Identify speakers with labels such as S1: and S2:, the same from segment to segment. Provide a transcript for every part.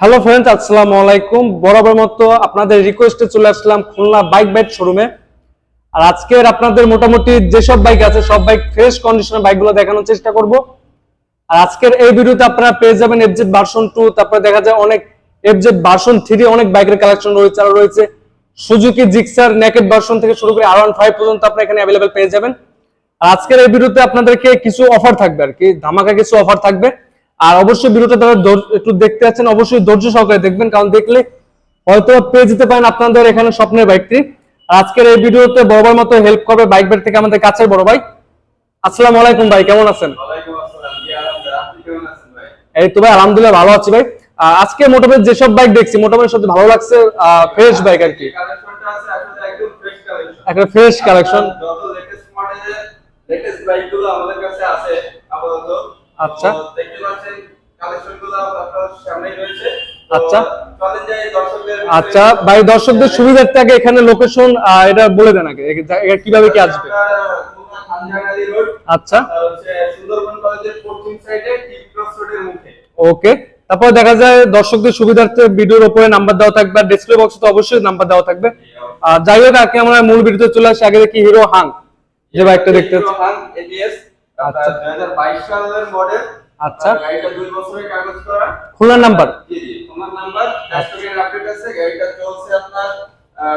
S1: Hello friends আসসালামু আলাইকুম। বরাবর মতো আপনাদের রিকোয়েস্টে চলে আসলাম খুলনা বাইক বাইক শোরুমে আর আজকের আপনাদের মোটামুটি যেসব বাইক আছে, সব বাইক ফ্রেশ কন্ডিশনের বাইকগুলো দেখানোর চেষ্টা করব। আর আজকের এই ভিডিওতে আপনারা পেয়ে যাবেন এফজেড ভার্সন টু তারপরে দেখা যায় অনেক এফজেড ভার্সন থ্রি অনেক বাইকের কালেকশন রয়েছে, আর রয়েছে। সুজুকি জিক্সার নেকেট ভার্সন থেকে শুরু করে আর ওয়ান ফাইভ পর্যন্ত আপনারা এখানে অ্যাভেলেবেল পেয়ে যাবেন। আর আজকের এই ভিডিওতে আপনাদেরকে কিছু অফার থাকবে আর কি, ধামাকা কিছু অফার থাকবে। আর অবশ্যই ভিডিওটা ধৈর্য- একটু দেখতে আছেন অবশ্যই ধৈর্য সহকারে দেখবেন কারণ দেখলে হয়তো পেয়ে যেতে পারেন আপনাদের এখানে স্বপ্নের বাইকটি। আর আজকের এই ভিডিওতে বড় ভাইয়ের মতো হেল্প করবে বাইক বাইক থেকে আমাদের কাছের বড় ভাই। আসসালামু আলাইকুম ভাই কেমন আছেন? এই তো ভাই আলহামদুলিল্লাহ ভালো আছি ভাই। আজকে মোটামুটি যেসব বাইক দেখছি মোটামুটি সত্যি ভালো লাগছে ফ্রেশ বাইক আর কি। একটা ফ্রেশ কালেকশন
S2: যত লেটেস্ট মডেলের লেটেস্ট বাইকগুলো আমাদের কাছে আছে আপাতত।
S1: আচ্ছা।
S2: তো দেখতে পাচ্ছেন কালেকশনগুলো আপনার সামনেই রয়েছে।
S1: আচ্ছা। আচ্ছা ভাই দর্শকদের সুবিধার্থে আগে এখানে লোকেশন এটা বলে দেন আগে। এটা- কীভাবে কি আসবে? আচ্ছা। ওকে তারপর দেখা যায় দর্শকদের সুবিধার্থে ভিডিওর উপরে নাম্বার দেওয়া থাকবে আর ডিসপ্লে বক্সে তো অবশ্যই নাম্বার দেওয়া থাকবে। আর যাই হোক আজকে আমরা মূল ভিডিওতে চলে আসি। আগে দেখি হিরো হাং যে বাইকটা দেখতে আচ্ছা।
S2: 2022 সালের মডেল
S1: আচ্ছা।
S2: গাড়িটা দুই বছরের কাগজ করা।
S1: খুলনার নাম্বার।
S2: জি জি তোমার নাম্বার। ড্যাশবোর্ডের আপডেট আছে গাড়িটা চলছে আপনার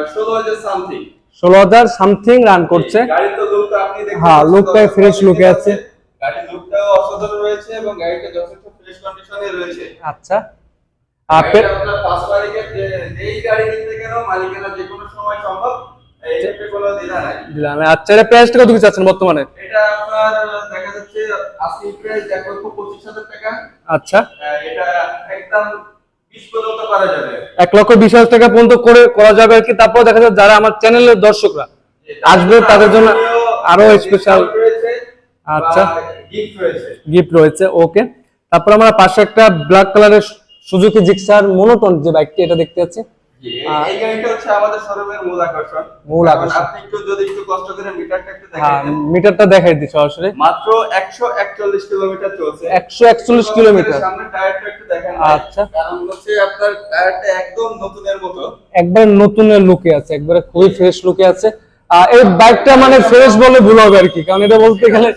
S2: ষোলো হাজার সামথিং
S1: ষোলো হাজার সামথিং রান করছে।
S2: গাড়ি তো লুক আপনি
S1: হ্যাঁ,
S2: বন্ধু
S1: look-এ
S2: দেখতে
S1: আছে।
S2: গাড়ির লুকটাও অসাধারণ রয়েছে এবং গাড়িটা যথেষ্ট ফ্রেশ কন্ডিশনে রয়েছে।
S1: আচ্ছা।
S2: গাড়িটা আপনার পাঁচ যে- যেই গাড়ি গেলেও মালিকেরা যে কোনো সময় সম্ভব এই ক্ষেত্রে কোনো দ্বিধা নাই।
S1: দিলাম আচ্ছা এটা প্রাইসটা কত কি চাচ্ছেন বর্তমানে?
S2: এটা আপনার দেখা যাচ্ছে আশি প্রাইস এক লক্ষ পঁচিশ হাজার টাকা।
S1: আচ্ছা।
S2: এটা একদম বিশ পর্যন্ত করা যাবে।
S1: এক লক্ষ হাজার টাকা পর্যন্ত করে করা যাবে আর কি। তারপর দেখা যারা আমার চ্যানেলের দর্শকরা আসবে তাদের জন্য আরও স্পেশাল আচ্ছা।
S2: গিফট রয়েছে।
S1: গিফট রয়েছে ওকে তারপর আমরা পাশে একটা ব্ল্যাক কালারের সুজুকি জিক্সার মোনোটন যে বাইকটি এটা দেখতে পাচ্ছি।
S2: জি, এই- এই গাড়িটা হচ্ছে আমাদের শোরুমের মূল আকর্ষণ।
S1: মূল আকর্ষণ।
S2: আপনি একটু যদি একটু কষ্ট করে মিটারটা একটু
S1: হ্যাঁ
S2: দেখেন
S1: মিটারটা দেখাই দিই সরাসরি।
S2: মাত্র একশো একচল্লিশ কিলোমিটার চলছে।
S1: একশো একচল্লিশ কিলোমিটার।
S2: সামনে টায়ারটা একটু দেখেন
S1: আচ্ছা।
S2: কারণ হচ্ছে আপনার টায়ারটা একদম নতুনের মতো।
S1: একবার নতুনের লুকে আছে একবারে খুবই ফ্রেশ লুকে আছে। আর এই বাইকটা মানে ফ্রেশ বলে ভুল হবে আর কি কারণ এটা বলতে গেলে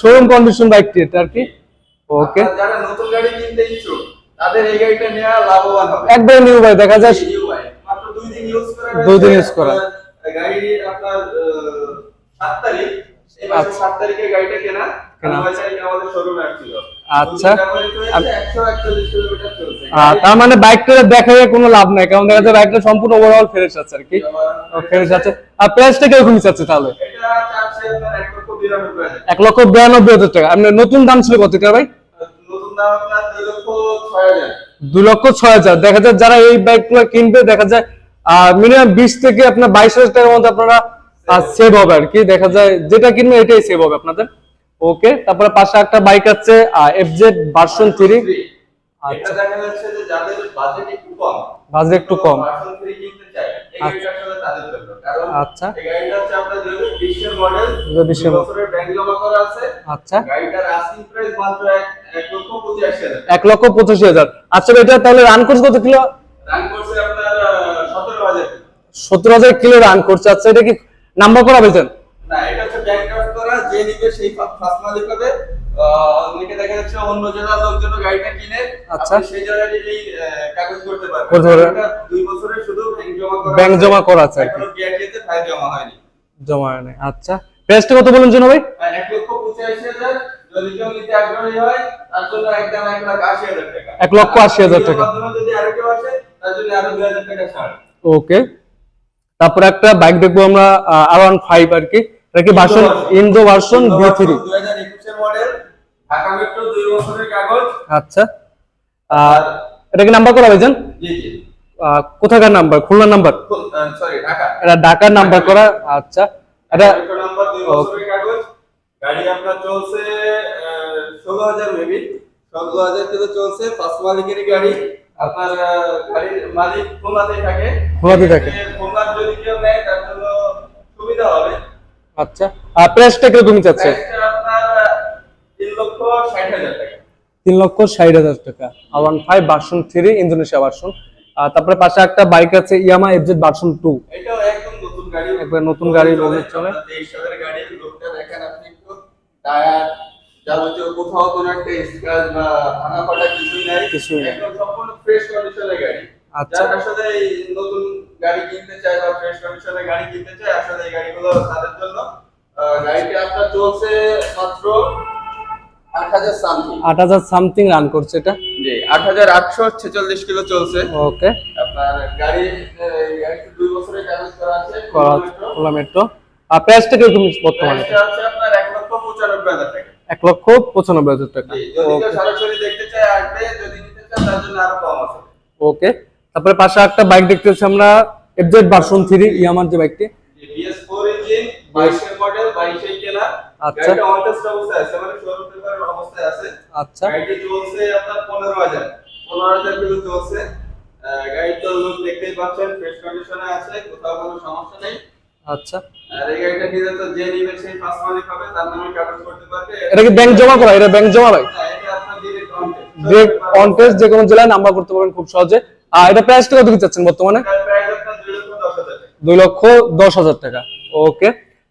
S1: শোরুম কন্ডিশন বাইকটি এটা আর কি। ওকে
S2: যারা নতুন গাড়ি কিনতে ইচ্ছুক তাদের এই গাড়িটা নেওয়া লাভবান হবে।
S1: একবারে নিউ ভাই দেখা যায়
S2: দুই দিন ইউজ করা
S1: করা।
S2: আপনার সাত তারিখ।
S1: আচ্ছা।
S2: সাত তারিখে গাড়িটা কেনা।
S1: আচ্ছা। তার মানে বাইকটা দেখা কোনো লাভ নাই কারণ দেখা যায় বাইকটা সম্পূর্ণ ওভারঅল ফ্রেশ আছে আর কি। ফ্রেশ আছে। আর প্রাইসটা কিরকমই চাচ্ছে তাহলে?
S2: এক লক্ষ বিরানব্বই হাজার।
S1: টাকা। আপনার নতুন দাম ছিল কত টাকা ভাই?
S2: দুই লক্ষ ছয় হাজার।
S1: দেখা যায় যারা এই বাইকগুলো কিনবে দেখা যায় মিনিমাম বিশ থেকে আপনার বাইশ হাজার টাকার মধ্যে আপনারা সেভ হবে আর কি। দেখা যায় যেটা কিনবে এটাই সেভ হবে আপনাদের। ওকে তারপরে পাশে একটা বাইক আছে এফজেড ভার্সন থ্রি
S2: যাদের বাজেট একটু কম
S1: বাজেট একটু কম।
S2: ভার্সন 3 কিনতে চায় এই গাড়িটা আসলে তাদের জন্য কারণ
S1: আচ্ছা।
S2: এই গাড়িটা হচ্ছে আপনার 2020 এর মডেল
S1: 2020 এর
S2: বছরের ব্যাংক জমা করা আছে
S1: আচ্ছা।
S2: এক লক্ষ পঁচিশ হাজার।
S1: আচ্ছা এটা তাহলে রান করছে কত কিলো?
S2: রান করছে আপনার সতেরো হাজার
S1: সত্তর হাজার কিলো রান করছে। আচ্ছা এটা কি নাম্বার করা পেয়েছেন
S2: না এটা হচ্ছে ব্যাংক করা যে নিবে সেই ফার্স্ট মালিক হবে অনেকে দেখা যাচ্ছে অন্য জেলার লোকজন গাড়িটা কিনে
S1: আচ্ছা।
S2: সেই জায়গায় নিজেই কাগজ করতে পারবেন।
S1: করতে পারবেন।
S2: দুই বছরের শুধু ব্যাংক জমা করা
S1: ব্যাংক জমা করা আছে
S2: এখনও বিআরটিতে ফাইল জমা হয়নি।
S1: জমা হয় আচ্ছা। প্রাইসটা কত বলুন জন্য ভাই?
S2: আর এক লক্ষ পঁচাশি হাজার। যদি কেউ নিতে আগ্রহী হয় তার জন্য একদম এক লাখ আশি হাজার টাকা।
S1: এক লক্ষ আশি হাজার টাকা।
S2: যদি আরও কেউ আসে তার জন্য আরও দুই হাজার টাকা ছাড়।
S1: ওকে তারপরে একটা বাইক দেখব আমরা আর ওয়ান ফাইভ আর কি। এটা কি version Indo version B three আচ্ছা। আর এটা কি নাম্বার করা
S2: জি
S1: কোথাকার নাম্বার খুলনার নাম্বার
S2: সরি
S1: এটা ঢাকার নাম্বার করা? আচ্ছা। এটা
S2: গাড়ি আপনার চলছে ষোলো হাজার মেবি। ষোলো হাজার চলছে ফার্স্ট মালিকেরই গাড়ি। আপনার গাড়ির মালিক খুলনাতেই থাকে।
S1: খুলনাতেই থাকে।
S2: খুলনার যদি কেউ নেয় তার জন্য সুবিধা হবে।
S1: আচ্ছা। আর প্রাইসটা কীরকম চাচ্ছে
S2: আপনার তিন লক্ষ ষাট হাজার টাকা।
S1: তিন লক্ষ ষাট হাজার টাকা। আর one five version three Indonesia version আর তারপরে পাশে একটা বাইক আছে ইয়ামা এফজেড ভার্সন টু
S2: এটাও একদম নতুন গাড়ি।
S1: একবার নতুন গাড়ি চলে।
S2: তেইশ সালের গাড়ি লোকটা দেখেন আপনি একটু টায়ার যাবতীয় কোথাও কোনো একটা স্ক্র্যাচ বা ভাঙা ফাটা কিছুই নাই।
S1: কিছুই
S2: একদম সম্পূর্ণ ফ্রেশ কন্ডিশনের গাড়ি।
S1: আচ্ছা।
S2: আসলে নতুন গাড়ি কিনতে চায় বা ফ্রেশ গাড়ি কিনতে চায় আসলে এই গাড়িগুলো তাদের জন্য গাড়িটা আপনার চলছে মাত্র আট হাজার সামথিং
S1: রান করছে এটা?
S2: জি আট হাজার আটশো ছেচল্লিশ কিলো চলছে।
S1: ওকে।
S2: আপনার গাড়ি দুই বছরের কাগজ করা আছে
S1: খোলা মেট্রো আর প্রাইসটা কীরকম বর্তমানে?
S2: প্রাইসটা আছে আপনার এক লক্ষ পঁচানব্বই হাজার টাকা।
S1: এক লক্ষ পঁচানব্বই হাজার টাকা। ওকে
S2: দেখতে
S1: তারপরে পাশে একটা বাইক দেখতেছি আমরা এফজেড ভার্সন থ্রি ইয়ামার যে বাইকটি আচ্ছা।
S2: আছে মানে
S1: আচ্ছা।
S2: তো দেখতেই পাচ্ছেন ফ্রেশ কন্ডিশনে আছে কোথাও কোনো সমস্যা নেই।
S1: আচ্ছা। এটা কি ব্যাংক জমা করা? এটা ব্যাংক জমা ভাই
S2: ডিরেক্ট অন
S1: যে কোনো জেলায় নাম্বার করতে পারবেন খুব সহজে। আর এটা প্রাইসটা কত কি চাচ্ছেন বর্তমানে?
S2: দুই লক্ষ দশ হাজার টাকা।
S1: ওকে।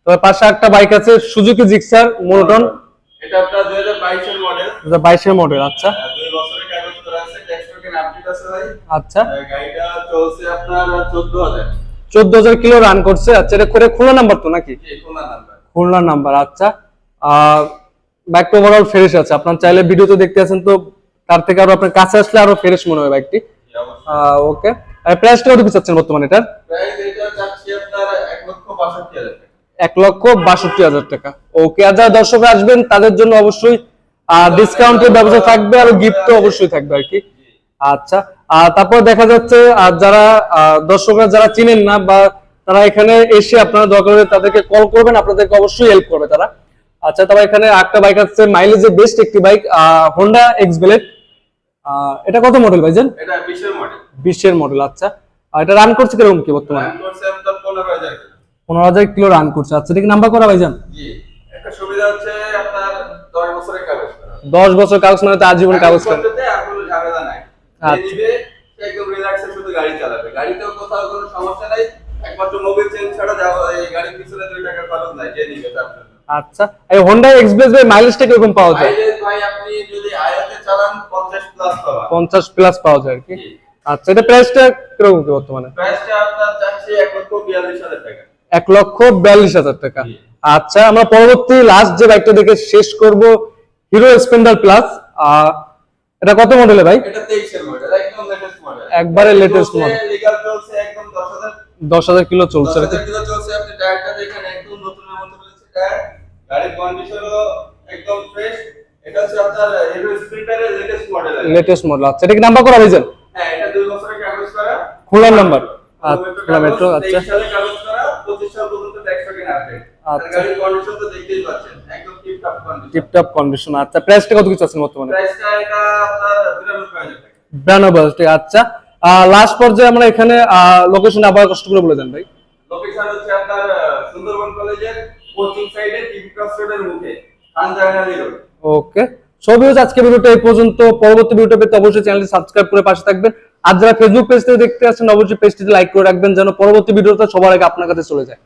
S1: তবে পাশে একটা বাইক আছে সুজুকি জিক্সার মোনোটন
S2: এটা আপনার মডেল
S1: আচ্ছা।
S2: দুই বছরের কাগজ করা আছে ট্যাক্স টোকেন আপডেট আছে ভাই।
S1: আচ্ছা।
S2: গাড়িটা চলছে আপনার চোদ্দ হাজার।
S1: চোদ্দ হাজার কিলো রান করছে। আচ্ছা এটা করে খোলা নাম্বার তো নাকি? খুলনা নাম্বার আচ্ছা। বাইকটা ওভারঅল ফ্রেশ আছে। আপনার চাইলে ভিডিওতে দেখতে আছেন তো তার থেকে আরও আপনার কাছে আসলে আরও ফ্রেশ মনে হয় বাইকটি ওকে আর প্রাইসটা কত কি চাচ্ছেন বর্তমানে এটার?
S2: এটা এক লক্ষ বাষট্টি হাজার টাকা।
S1: ওকে আর যারা দর্শক আসবেন তাদের জন্য অবশ্যই ডিসকাউন্টের ব্যবস্থা থাকবে আর গিফট তো অবশ্যই থাকবে আর কি। আচ্ছা তারপর দেখা যাচ্ছে আর যারা দর্শকরা যারা চিনেন না বা তারা এখানে এসে আপনারা দরকার হলে তাদেরকে কল করবেন আপনাদেরকে অবশ্যই হেল্প করবে তারা। আচ্ছা তারপর এখানে একটা বাইক আছে মাইলেজে বেস্ট একটি বাইক হোন্ডা এক্স ব্লেড এটা কত মডেল ভাইজান?
S2: এটা বিশের মডেল
S1: আচ্ছা। আর এটা রান করছে কীরকম কি বর্তমানে?
S2: রান করছে আপনার পনেরো হাজার কিলো।
S1: রান করছে। আচ্ছা এটা কি নাম্বার করা ভাইজান?
S2: জি। একটা সুবিধা হচ্ছে আপনার দশ বছরের কাগজ করা।
S1: দশ বছর কাগজ মানে তো আজীবন কাগজ করা।
S2: করতে আর কোনো ঝামেলা নাই। যে নিবে সে একদম রিল্যাক্সে শুধু গাড়ি চালাবে। গাড়িতেও কোথাও কোনো সমস্যা নাই একমাত্র মোবিল চেঞ্জ ছাড়া এই গাড়ির পিছনে দুই টাকা খরচ নাই যে নিবে তার জন্য।
S1: আচ্ছা এই হোন্ডা এক্সপ্রেস ভাই মাইলেজটা কীরকম পাওয়া যায়?
S2: মাইলেজ ভাই আপনি যদি আয়াতে চালান পঞ্চাশ প্লাস
S1: পাওয়া। যায় কি? আচ্ছা এটা প্রাইসটা কীরকম কি বর্তমানে?
S2: প্রাইসটা আপনার চাচ্ছি এক লক্ষ বিয়াল্লিশ হাজার টাকা।
S1: আচ্ছা আমরা পরবর্তী লাস্ট যে বাইকটা দেখে শেষ করব হিরো স্প্লেন্ডার প্লাস এটা কত মডেলে ভাই?
S2: এটা লেটেস্ট মডেল
S1: একবারে latest model।
S2: লিগাল চলছে একদম দশ হাজার।
S1: দশ হাজার কিলো চলছে
S2: কিলো চলছে আপনি টায়ারটা দেখেন একদম নতুনের মতো রয়েছে টায়ার গাড়ির কন্ডিশনও একদম ফ্রেশ এটা হচ্ছে আপনার হিরো স্প্লেন্ডারের লেটেস্ট মডেল
S1: লেটেস্ট মডেল আচ্ছা এটা কি নাম্বার করা ভাইজান
S2: হ্যাঁ এটা দুই বছরের কাগজ করা।
S1: খোলার নাম্বার আচ্ছা খোলা মেট্রো আচ্ছা।
S2: তেইশ সালে কাগজ করা পঁচিশ সাল পর্যন্ত ট্যাক্স টোকেন আপডেট
S1: আচ্ছা।
S2: গাড়ির কন্ডিশন তো দেখতেই পাচ্ছেন একদম tip top condition
S1: tiptop condition আচ্ছা প্রাইসটা কত কিছু আছেন বর্তমানে?
S2: প্রাইসটা এটা আপনার বিরানব্বই হাজার টাকা।
S1: বিরানব্বই হাজার টাকা আচ্ছা। লাস্ট পর্যায়ে আমরা এখানে লোকেশন আবার কষ্ট করে বলে দেন ভাই।
S2: লোকেশন হচ্ছে আপনার সুন্দরবন কলেজের পশ্চিম সাইডে টিভি ক্রস রোডের মুখে খানজাহানি রোড
S1: ওকে সো হচ্ছে আজকে ভিডিওটা এই পর্যন্ত। পরবর্তী ভিডিও পেতে অবশ্যই চ্যানেলটি সাবস্ক্রাইব করে পাশে থাকবেন। আর যারা ফেসবুক পেজ থেকে দেখতে আসছেন অবশ্যই পেজটিতে লাইক করে রাখবেন যেন পরবর্তী ভিডিওটা সবার আগে আপনার কাছে চলে যায়।